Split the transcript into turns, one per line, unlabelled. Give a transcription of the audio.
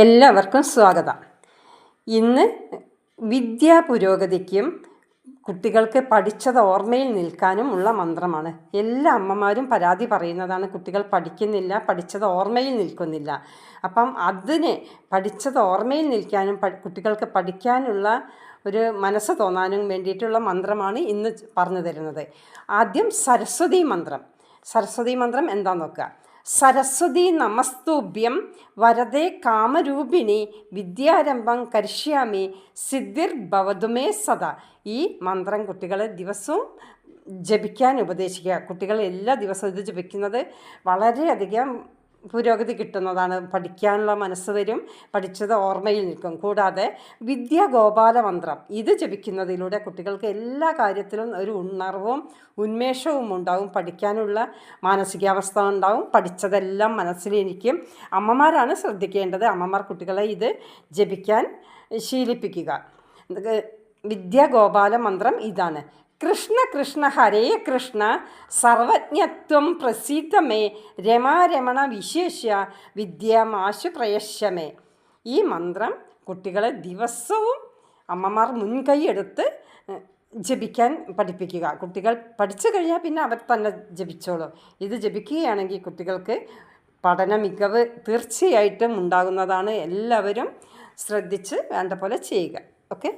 എല്ലാവർക്കും സ്വാഗതം. ഇന്ന് വിദ്യാ പുരോഗതിക്കും കുട്ടികൾക്ക് പഠിച്ചത് ഓർമ്മയിൽ നിൽക്കാനും ഉള്ള മന്ത്രമാണ്. എല്ലാ അമ്മമാരും പരാതി പറയുന്നതാണ് കുട്ടികൾ പഠിക്കുന്നില്ല പഠിച്ചത് ഓർമ്മയിൽ നിൽക്കുന്നില്ല. അപ്പം അതിന് പഠിച്ചത് ഓർമ്മയിൽ നിൽക്കാനും കുട്ടികൾക്ക് പഠിക്കാനുള്ള ഒരു മനസ്സ് തോന്നാനും വേണ്ടിയിട്ടുള്ള മന്ത്രമാണ് ഇന്ന് പറഞ്ഞു തരുന്നത്. ആദ്യം സരസ്വതി മന്ത്രം. സരസ്വതി മന്ത്രം എന്താ നോക്കുക? സരസ്വതി നമസ്തുഭ്യം വരദേ കാമരൂപിണി വിദ്യാരംഭം കരിഷ്യാമി സിദ്ധിർ ഭവതുമേ സദാ. ഈ മന്ത്രം കുട്ടികളെ ദിവസവും ജപിക്കാൻ ഉപദേശിക്കുക. കുട്ടികൾ എല്ലാ ദിവസവും ഇത് ജപിക്കുന്നത് വളരെയധികം പുരോഗതി കിട്ടുന്നതാണ്. പഠിക്കാനുള്ള മനസ്സ് വരും പഠിച്ചത് ഓർമ്മയിൽ നിൽക്കും. കൂടാതെ വിദ്യാഗോപാല മന്ത്രം ഇത് ജപിക്കുന്നതിലൂടെ കുട്ടികൾക്ക് എല്ലാ കാര്യത്തിലും ഒരു ഉണർവും ഉന്മേഷവും ഉണ്ടാവും. പഠിക്കാനുള്ള മാനസികാവസ്ഥ ഉണ്ടാവും. പഠിച്ചതെല്ലാം മനസ്സിലിരിക്കും. അമ്മമാരാണ് ശ്രദ്ധിക്കേണ്ടത്. അമ്മമാർ കുട്ടികളെ ഇത് ജപിക്കാൻ ശീലിപ്പിക്കുക. വിദ്യ വിദ്യാഗോപാല മന്ത്രം ഇതാണ്. കൃഷ്ണ കൃഷ്ണ ഹരേ കൃഷ്ണ സർവജ്ഞത്വം പ്രസിദ്ധമേ രമാരമണ വിശേഷ വിദ്യാമാശു പ്രയശ്യമേ. ഈ മന്ത്രം കുട്ടികളെ ദിവസവും അമ്മമാർ മുൻകൈ എടുത്ത് ജപിക്കാൻ പഠിപ്പിക്കുക. കുട്ടികൾ പഠിച്ചു കഴിഞ്ഞാൽ പിന്നെ അവർ തന്നെ ജപിച്ചോളും. ഇത് ജപിക്കുകയാണെങ്കിൽ കുട്ടികൾക്ക് പഠന മികവ് തീർച്ചയായിട്ടും ഉണ്ടാകുന്നതാണ്. എല്ലാവരും ശ്രദ്ധിച്ച് വേണ്ട പോലെ ചെയ്യുക. ഓക്കെ?